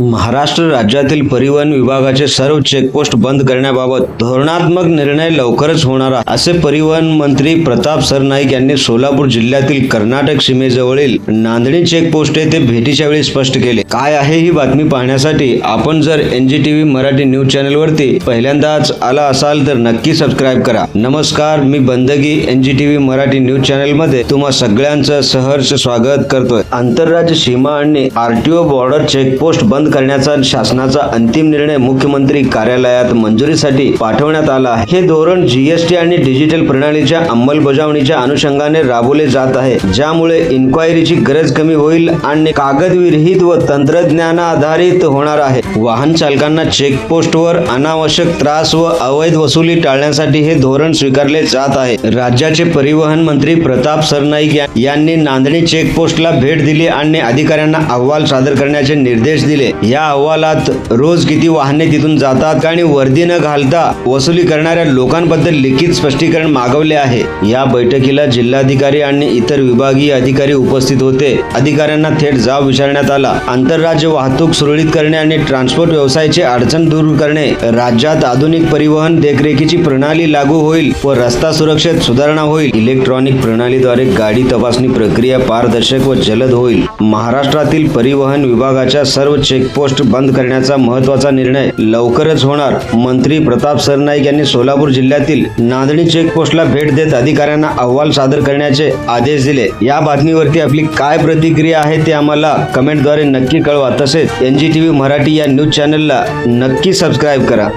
महाराष्ट्र राज्यातील परिवहन विभागाचे सर्व चेकपोस्ट बंद करण्याबाबत धोरणात्मक निर्णय लवकरच होणार असे परिवहन मंत्री प्रताप सरनाईक यांनी सोलापूर जिल्ह्यातील कर्नाटक सीमेजवळील नांदणी चेकपोस्ट येथे भेटीच्या वेळी स्पष्ट केले. काय आहे ही बातमी पाहण्यासाठी आपण जर एनजीटीव्ही मराठी न्यूज चॅनलवरती पहिल्यांदाच आला असाल तर नक्की सबस्क्राईब करा. नमस्कार मी बंदगी एनजीटीव्ही मराठी न्यूज चॅनलमध्ये तुम्हा सगळ्यांचं सहर्ष स्वागत करतोय. आंतरराज्य सीमा आणि आरटीओ बॉर्डर चेकपोस्ट बंद करण्याचा शासनाचा अंतिम निर्णय मुख्यमंत्री कार्यालयात मंजुरीसाठी पाठवण्यात आला आहे. हे धोरण जीएसटी आणि डिजिटल प्रणालीच्या अंमलबजावणीच्या अनुषंगाने राबवले जात आहे. ज्यामुळे इन्क्वायरीची गरज कमी होईल आणि कागदविरहित व तंत्रज्ञान आधारित होणार आहे. वाहन चालकांना चेकपोस्टवर अनावश्यक त्रास व अवैध वसुली टाळण्यासाठी हे धोरण स्वीकारले जात आहे. राज्याचे परिवहन मंत्री प्रताप सरनाईक यांनी नांदणी चेकपोस्टला भेट दिली आणि अधिकाऱ्यांना अहवाल सादर करण्याचे निर्देश दिले. या अहवालात रोज किती वाहने तिथून जातात आणि वर्दी न घालता वसुली करणाऱ्या लोकांबद्दल लिखित स्पष्टीकरण मागवले आहे. या बैठकीला जिल्हाधिकारी आणि इतर विभागीय अधिकारी उपस्थित होते. अधिकाऱ्यांना थेट जाब विचारण्यात आला. आंतरराज्य वाहतूक सुरळीत करणे आणि ट्रान्सपोर्ट व्यवसायाची अडचण दूर करणे राज्यात आधुनिक परिवहन देखरेखीची प्रणाली लागू होईल व रस्ता सुरक्षेत सुधारणा होईल. इलेक्ट्रॉनिक प्रणालीद्वारे गाडी तपासणी प्रक्रिया पारदर्शक व जलद होईल. महाराष्ट्रातील परिवहन विभागाच्या सर्व चेक चेकपोस्ट बंद करण्याचा महत्त्वाचा निर्णय लवकरच होणार. मंत्री प्रताप सरनाईक यांनी सोलापूर जिल्ह्यातील नांदणी चेकपोस्टला भेट देत अधिकाऱ्यांना अहवाल सादर करण्याचे आदेश दिले. या बातमीवरती आपली काय प्रतिक्रिया आहे ते आम्हाला कमेंटद्वारे नक्की कळवा. तसेच एनजीटीव्ही मराठी या न्यूज चॅनलला नक्की सबस्क्राईब करा.